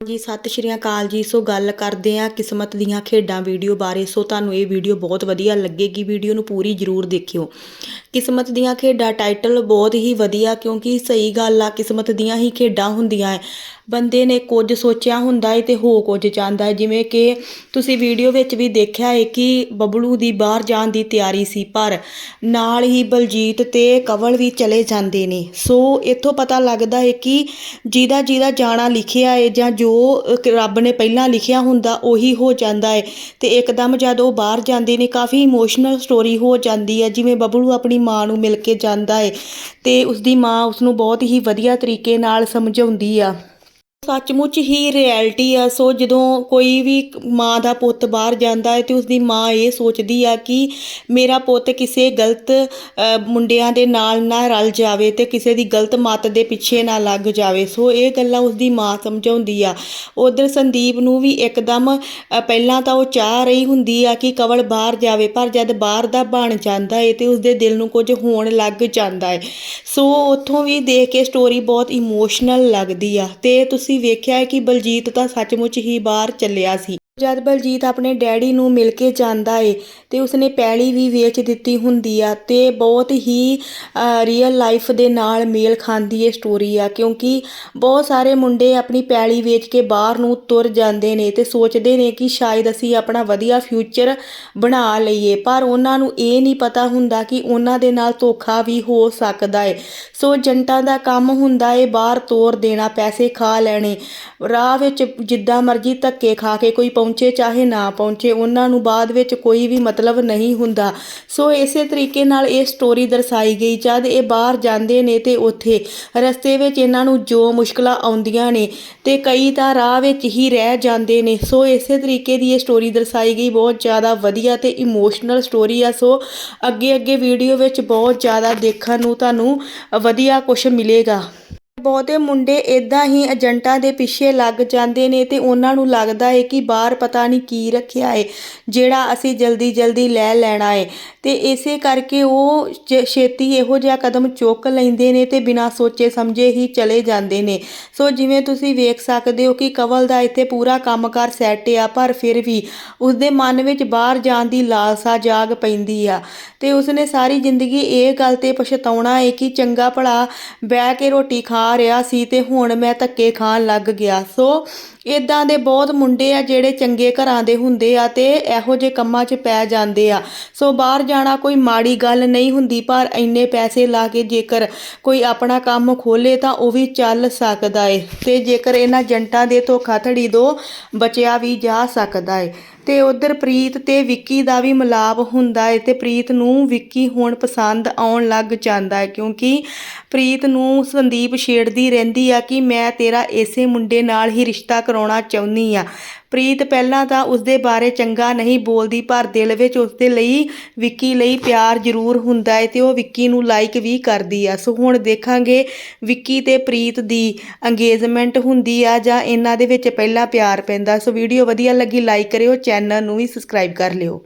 ਜੀ, ਸਤਿ ਸ਼੍ਰੀ ਅਕਾਲ ਜੀ। ਸੋ ਗੱਲ ਕਰਦੇ ਆ ਕਿਸਮਤ ਦੀਆਂ ਖੇਡਾਂ ਵੀਡੀਓ ਬਾਰੇ। ਸੋ ਤੁਹਾਨੂੰ ਇਹ ਵੀਡੀਓ ਬਹੁਤ ਵਧੀਆ ਲੱਗੇਗੀ। ਵੀਡੀਓ ਨੂੰ ਪੂਰੀ ਜ਼ਰੂਰ ਦੇਖਿਓ। ਕਿਸਮਤ ਦੀਆਂ ਖੇਡਾਂ ਟਾਈਟਲ ਬਹੁਤ ਹੀ ਵਧੀਆ ਕਿਉਂਕਿ ਸਹੀ ਗੱਲ ਆ, ਕਿਸਮਤ ਦੀਆਂ ਹੀ ਖੇਡਾਂ ਹੁੰਦੀਆਂ ਹੈ ਬੰਦੇ ਨੇ ਕੁਝ ਸੋਚਿਆ ਹੁੰਦਾ ਹੈ ਤੇ ਹੋ ਕੁਝ ਚਾਹੁੰਦਾ ਹੈ ਜਿਵੇਂ ਕਿ ਤੁਸੀਂ ਵੀਡੀਓ ਵਿੱਚ ਵੀ ਦੇਖਿਆ ਹੈ ਕਿ ਬਬਲੂ ਦੀ ਬਾਹਰ ਜਾਣ ਦੀ ਤਿਆਰੀ ਸੀ, ਪਰ ਨਾਲ ਹੀ ਬਲਜੀਤ ਤੇ ਕਵਲ ਵੀ ਚਲੇ ਜਾਂਦੇ ਨੇ। ਸੋ ਇੱਥੋਂ ਪਤਾ ਲੱਗਦਾ ਹੈ ਕਿ ਜਿਹਦਾ ਜਿਹਦਾ ਜਾਣਾ ਲਿਖਿਆ ਹੈ ਜਾਂ ਜੋ ਅ, ਰੱਬ ਨੇ ਪਹਿਲਾਂ ਲਿਖਿਆ ਹੁੰਦਾ ਉਹੀ ਹੋ ਜਾਂਦਾ ਹੈ ਤੇ ਇੱਕਦਮ ਜਦ ਉਹ ਬਾਹਰ ਜਾਂਦੇ ਨੇ ਕਾਫੀ ਇਮੋਸ਼ਨਲ ਸਟੋਰੀ ਹੋ ਜਾਂਦੀ ਹੈ ਜਿਵੇਂ ਬਬਲੂ ਆਪਣੀ ਮਾਂ ਨੂੰ ਮਿਲ ਕੇ ਜਾਂਦਾ ਹੈ ਤੇ ਉਸਦੀ ਮਾਂ ਉਸ ਨੂੰ ਬਹੁਤ ਹੀ ਵਧੀਆ ਤਰੀਕੇ ਨਾਲ ਸਮਝਾਉਂਦੀ ਆ। ਸੱਚਮੁੱਚ ਹੀ ਰਿਐਲਿਟੀ ਆ। ਸੋ ਜਦੋਂ ਕੋਈ ਵੀ ਮਾਂ ਦਾ ਪੁੱਤ ਬਾਹਰ ਜਾਂਦਾ ਹੈ ਤੇ ਉਸਦੀ ਮਾਂ ਇਹ ਸੋਚਦੀ ਆ ਕਿ ਮੇਰਾ ਪੁੱਤ ਕਿਸੇ ਗਲਤ ਮੁੰਡਿਆਂ ਦੇ ਨਾਲ ਨਾ ਰਲ ਜਾਵੇ ਤੇ ਕਿਸੇ ਦੀ ਗਲਤ ਮੱਤ ਦੇ ਪਿੱਛੇ ਨਾ ਲੱਗ ਜਾਵੇ। ਸੋ ਇਹ ਗੱਲਾਂ ਉਸਦੀ ਮਾਂ ਸਮਝਾਉਂਦੀ ਆ। ਉਧਰ ਸੰਦੀਪ ਨੂੰ ਵੀ ਇੱਕਦਮ ਪਹਿਲਾਂ ਤਾਂ ਉਹ ਚਾਹ ਰਹੀ ਹੁੰਦੀ ਆ ਕਿ ਕਵਲ ਬਾਹਰ ਜਾਵੇ, ਪਰ ਜਦ ਬਾਹਰ ਦਾ ਬਣ ਜਾਂਦਾ ਏ ਤੇ ਉਸਦੇ ਦਿਲ ਨੂੰ ਕੁਝ ਹੋਣ ਲੱਗ ਜਾਂਦਾ ਹੈ ਸੋ ਉੱਥੋਂ ਵੀ ਦੇਖ ਕੇ ਸਟੋਰੀ ਬਹੁਤ ਇਮੋਸ਼ਨਲ ਲੱਗਦੀ ਆ। ਤੇ ਤੁਸੀਂ ਵੇਖਿਆ ਹੈ ਕਿ ਬਲਜੀਤ ਤਾਂ ਸੱਚਮੁੱਚ ਹੀ ਬਾਹਰ ਚੱਲਿਆ ਸੀ। ਜਦ ਬਲਜੀਤ ਆਪਣੇ ਡੈਡੀ ਨੂੰ ਮਿਲ ਕੇ ਜਾਂਦਾ ਏ ਤੇ ਉਸਨੇ ਪੈਲੀ ਵੀ ਵੇਚ ਦਿੱਤੀ ਹੁੰਦੀ ਆ ਤੇ ਬਹੁਤ ਹੀ ਰੀਅਲ ਲਾਈਫ ਦੇ ਨਾਲ ਮੇਲ ਖਾਂਦੀ ਏ ਸਟੋਰੀ ਆ ਕਿਉਂਕਿ ਬਹੁਤ ਸਾਰੇ ਮੁੰਡੇ ਆਪਣੀ ਪੈਲੀ ਵੇਚ ਕੇ ਬਾਹਰ ਨੂੰ ਤੁਰ ਜਾਂਦੇ ਨੇ ਤੇ ਸੋਚਦੇ ਨੇ ਕਿ ਸ਼ਾਇਦ ਅਸੀਂ ਆਪਣਾ ਵਧੀਆ ਫਿਊਚਰ ਬਣਾ ਲਈਏ। ਪਰ ਉਹਨਾਂ ਨੂੰ ਇਹ ਨਹੀਂ ਪਤਾ ਹੁੰਦਾ ਕਿ ਉਹਨਾਂ ਦੇ ਨਾਲ ਧੋਖਾ ਵੀ ਹੋ ਸਕਦਾ ਏ। ਸੋ ਏਜੰਟਾਂ ਦਾ ਕੰਮ ਹੁੰਦਾ ਏ ਬਾਹਰ ਤੋਰ ਦੇਣਾ, ਪੈਸੇ ਖਾ ਲੈਣੇ, ਰਾਹ ਵਿੱਚ ਜਿੱਦਾਂ ਮਰਜ਼ੀ ਧੱਕੇ ਖਾ ਕੇ ਕੋਈ ਪਹੁੰਚੇ ਚਾਹੇ ਨਾ ਪਹੁੰਚੇ, ਉਹਨਾਂ ਨੂੰ ਬਾਅਦ ਵਿੱਚ ਕੋਈ ਵੀ ਮਤਲਬ ਨਹੀਂ ਹੁੰਦਾ। ਸੋ ਇਸੇ ਤਰੀਕੇ ਨਾਲ ਇਹ ਸਟੋਰੀ ਦਰਸਾਈ ਗਈ, ਜਦ ਇਹ ਬਾਹਰ ਜਾਂਦੇ ਨੇ ਤੇ ਉੱਥੇ ਰਸਤੇ ਵਿੱਚ ਇਹਨਾਂ ਨੂੰ ਜੋ ਮੁਸ਼ਕਲਾਂ ਆਉਂਦੀਆਂ ਨੇ ਤੇ ਕਈ ਤਾਂ ਰਾਹ ਵਿੱਚ ਹੀ ਰਹਿ ਜਾਂਦੇ ਨੇ। ਸੋ ਇਸੇ ਤਰੀਕੇ ਦੀ ਇਹ ਸਟੋਰੀ ਦਰਸਾਈ ਗਈ, ਬਹੁਤ ਜ਼ਿਆਦਾ ਵਧੀਆ ਤੇ ਇਮੋਸ਼ਨਲ ਸਟੋਰੀ ਆ। ਸੋ ਅੱਗੇ ਅੱਗੇ ਵੀਡੀਓ ਵਿੱਚ ਬਹੁਤ ਜ਼ਿਆਦਾ ਦੇਖਣ ਨੂੰ ਤੁਹਾਨੂੰ ਵਧੀਆ ਕੁਝ ਮਿਲੇਗਾ। ਬਹੁਤੇ ਮੁੰਡੇ ਇਦਾਂ ਹੀ ਏਜੰਟਾਂ ਦੇ ਪਿੱਛੇ ਲੱਗ ਜਾਂਦੇ ਨੇ ਤੇ ਉਹਨਾਂ ਨੂੰ ਲੱਗਦਾ ਹੈ ਕਿ ਬਾਹਰ ਪਤਾ ਨਹੀਂ ਕੀ ਰੱਖਿਆ ਹੈ ਜਿਹੜਾ ਅਸੀਂ ਜਲਦੀ ਜਲਦੀ ਲੈ ਲੈਣਾ ਹੈ ਤੇ ਇਸੇ ਕਰਕੇ ਉਹ ਛੇ- ਛੇਤੀ ਇਹੋ ਜਿਹਾ ਕਦਮ ਚੁੱਕ ਲੈਂਦੇ ਨੇ ਤੇ ਬਿਨਾਂ ਸੋਚੇ ਸਮਝੇ ਹੀ ਚਲੇ ਜਾਂਦੇ ਨੇ। ਸੋ ਜਿਵੇਂ ਤੁਸੀਂ ਵੇਖ ਸਕਦੇ ਹੋ ਕਿ ਕਵਲ ਦਾ ਇੱਥੇ ਪੂਰਾ ਕੰਮਕਾਰ ਸੈੱਟ ਆ, ਪਰ ਫਿਰ ਵੀ ਉਸਦੇ ਮਨ ਵਿੱਚ ਬਾਹਰ ਜਾਣ ਦੀ ਲਾਲਸਾ ਜਾਗ ਪੈਂਦੀ ਆ। ਤੇ ਉਸਨੇ ਸਾਰੀ ਜ਼ਿੰਦਗੀ ਇਹ ਗੱਲ ਤੇ ਪਛਤਾਉਣਾ ਹੈ ਕਿ ਚੰਗਾ ਭਲਾ ਬਹਿ ਕੇ ਰੋਟੀ ਖਾ ਰਿਹਾ ਸੀ ਤੇ ਹੁਣ ਮੈਂ ਧੱਕੇ ਖਾਣ ਲੱਗ ਗਿਆ। ਸੋ ਇਦਾਂ ਦੇ ਬਹੁਤ ਮੁੰਡੇ ਆ ਜਿਹੜੇ ਚੰਗੇ ਘਰਾਂ ਦੇ ਹੁੰਦੇ ਆ ਤੇ ਇਹੋ ਜਿਹੇ ਕੰਮਾਂ 'ਚ ਪੈ ਜਾਂਦੇ ਆ। ਸੋ ਬਾਹਰ ਜਾਣਾ ਕੋਈ ਮਾੜੀ ਗੱਲ ਨਹੀਂ ਹੁੰਦੀ, ਪਰ ਇੰਨੇ ਪੈਸੇ ਲਾ ਕੇ ਜੇਕਰ ਕੋਈ ਆਪਣਾ ਕੰਮ ਖੋਲੇ ਤਾਂ ਉਹ ਵੀ ਚੱਲ ਸਕਦਾ ਏ ਤੇ ਜੇਕਰ ਇਹਨਾਂ ਜੰਟਾਂ ਦੇ ਧੋਖਾਧੜੀ ਦੋ ਬਚਿਆ ਵੀ ਜਾ ਸਕਦਾ ਏ। ਤੇ ਉਧਰ ਪ੍ਰੀਤ ਤੇ ਵਿੱਕੀ ਦਾ ਵੀ ਮਿਲਾਪ ਹੁੰਦਾ ਏ ਤੇ ਪ੍ਰੀਤ ਨੂੰ ਵਿੱਕੀ ਹੁਣ ਪਸੰਦ ਆਉਣ ਲੱਗ ਜਾਂਦਾ ਹੈ ਕਿਉਂਕਿ ਪ੍ਰੀਤ ਨੂੰ ਸੰਦੀਪ ਛੇੜਦੀ ਰਹਿੰਦੀ ਆ ਕਿ ਮੈਂ ਤੇਰਾ ਇਸੇ ਮੁੰਡੇ ਨਾਲ ਹੀ ਰਿਸ਼ਤਾ ਕਰਾਉਣਾ ਚਾਹੁੰਦੀ ਆ। ਪ੍ਰੀਤ ਪਹਿਲਾਂ ਤਾਂ ਉਸਦੇ ਬਾਰੇ ਚੰਗਾ ਨਹੀਂ ਬੋਲਦੀ, ਪਰ ਦਿਲ ਵਿੱਚ ਉਸਦੇ ਲਈ ਵਿੱਕੀ ਲਈ ਪਿਆਰ ਜ਼ਰੂਰ ਹੁੰਦਾ ਹੈ ਤੇ ਉਹ ਵਿੱਕੀ ਨੂੰ ਲਾਈਕ ਵੀ ਕਰਦੀ ਆ। ਸੋ ਹੁਣ ਦੇਖਾਂਗੇ ਵਿੱਕੀ ਤੇ ਪ੍ਰੀਤ ਦੀ ਅੰਗੇਜਮੈਂਟ ਹੁੰਦੀ ਆ ਜਾਂ ਇਹਨਾਂ ਦੇ ਵਿੱਚ ਪਹਿਲਾਂ ਪਿਆਰ ਪੈਂਦਾ। ਸੋ ਵੀਡੀਓ ਵਧੀਆ ਲੱਗੀ ਲਾਈਕ ਕਰਿਓ, ਚੈਨਲ ਨੂੰ ਵੀ ਸਬਸਕ੍ਰਾਈਬ ਕਰ ਲਿਓ।